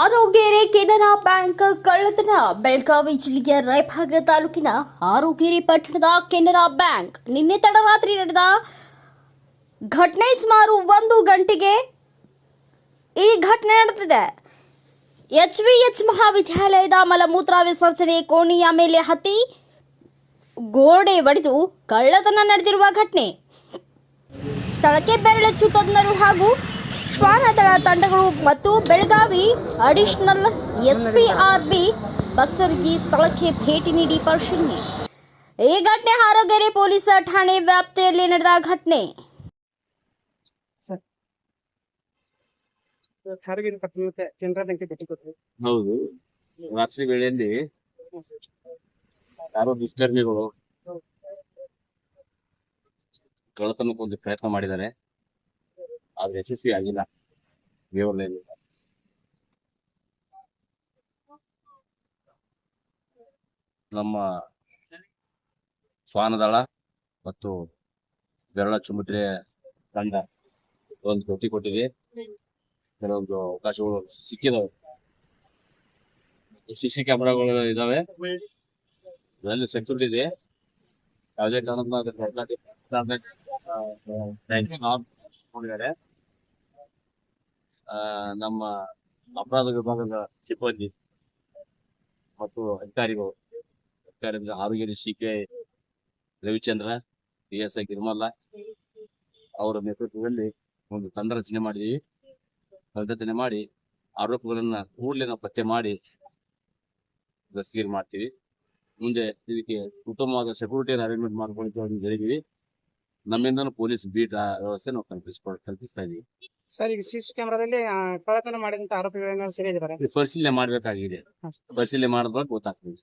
ಆರೋಗ್ಯರೆ Canara bank ಕಳ್ಳತನ. ಬೆಳಗಾವಿ ಜಿಲ್ಲೆಯ ರಾಯಭಾಗ ತಾಲೂಕಿನ ಆರೋಗ್ಯರಿ ಪಟ್ಟಣದ ಕೆನರಾ ಬ್ಯಾಂಕ್ ನಿನ್ನೆ ತಡರಾತ್ರಿ ನಡೆದ ಘಟನೆ ಸುಮಾರು ಒಂದು ಗಂಟೆಗೆ ಈ ಘಟನೆ ನಡೆದಿದೆ. ಎಚ್ ವಿ ಎಚ್ ಮಹಾವಿದ್ಯಾಲಯದ ಮಲಮೂತ್ರ ವಿಸರ್ಜನೆ, ಕೋಣೆಯ ಮೇಲೆ ಹತ್ತಿ ಗೋಡೆ ಒಡೆದು ಕಳ್ಳತನ ನಡೆದಿರುವ ಘಟನೆ. ಸ್ಥಳಕ್ಕೆ ಬೆರಳಚ್ಚು ತಜ್ಞರು ಹಾಗೂ ಶ್ವಾನದಳ ತಂಡಗಳು ಮತ್ತು ಬೆಳಗಾವಿ ಅಡಿಷನಲ್ ಎಸ್ಪಿಆರ್ಬಿ ಬಸ್ಸರ್ಗಿ ಸ್ಥಳಕ್ಕೆ ಭೇಟಿ ನೀಡಿ ಪರಿಶೀಲನೆ. ಈ ಘಟನೆ ಹಾರೋಗೆರೆ ಪೊಲೀಸ್ ಠಾಣೆ ವ್ಯಾಪ್ತಿಯಲ್ಲಿ ನಡೆದ ಘಟನೆ. ಹೌದು. ರಾತ್ರಿ ವೇಳೆಯಲ್ಲಿ ಯಾರೋ ದುಷ್ಕರ್ಮಿಗಳು ಕಳ್ಳತನಕ್ಕೆ ಒಂದು ಪ್ರಯತ್ನ ಮಾಡಿದ್ದಾರೆ. ಆದ್ರೆ ಯಶಸ್ವಿ ಆಗಿಲ್ಲ ದೇವರಲ್ಲಿ ನಮ್ಮ ಶ್ವಾನದಳ ಮತ್ತು ಬೆರಳ ಚುಮುಟ್ರೆ ತಂಡ ಒಂದು ಕೊಟ್ಟಿ ಕೊಟ್ಟಿದೆ ಕೆಲವೊಂದು ಅವಕಾಶಗಳು ಸಿಕ್ಕಿದಾವೆ ಸಿ ಸಿ ಕ್ಯಾಮೆರಾಗಳು ಇದಾವೆ ಇದರಲ್ಲಿ ಸೆಕ್ಯೂರಿಟಿ ಇದೆ ಯಾವುದೇ ಕಾರಣಕ್ಕೂ ಆ, ನಮ್ಮ ಅಪರಾಧ ವಿಭಾಗದ ಸಿಬ್ಬಂದಿ ಮತ್ತು ಅಧಿಕಾರಿಗಳು ಅಧಿಕಾರಿಗಳು ಆರೋಗ್ಯ C K Ravichandra P S I Girmalla ಅವರ ನೇತೃತ್ವದಲ್ಲಿ ಒಂದು ತಂಡ ರಚನೆ ಮಾಡಿದೀವಿ. ತಂಡ ರಚನೆ ಮಾಡಿ ಆರೋಪಗಳನ್ನ ಕೂಡಲೇ ನಾವು ಪತ್ತೆ ಮಾಡಿ ದಸ್ತಗಿರಿ ಮಾಡ್ತೀವಿ. ಮುಂದೆ ಇದಕ್ಕೆ ಉತ್ತಮವಾದ ಸೆಕ್ಯೂರಿಟಿ ಅರೇಂಜ್ಮೆಂಟ್ ಮಾಡ್ಕೊಂಡಿದ್ದು ಹೇಳಿದೀವಿ ನಮ್ಮಿಂದನೂ ಪೊಲೀಸ್ ಬೀಟ್ ಆ ವ್ಯವಸ್ಥೆ ನಾವು ಕಲ್ಪಿಸ್ಕೊಳ್ ಕಲ್ಪಿಸ್ತಾ ಇದೀವಿ. ಸರ್ ಈಗ ಸಿ ಸಿ ಕ್ಯಾಮ್ರಾದಲ್ಲಿ ಆ, ಕಳ್ಳತನ ಮಾಡಿದಂತ ಆರೋಪಿಗಳನ್ನ ಸರಿ ಇದು ಪರಿಶೀಲನೆ ಮಾಡ್ಬೇಕಾಗಿದೆ. ಪರಿಶೀಲನೆ ಮಾಡಿದ್ಮೇಲೆ ಗೊತ್ತಾಗ್ತದೆ.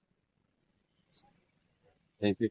Thank you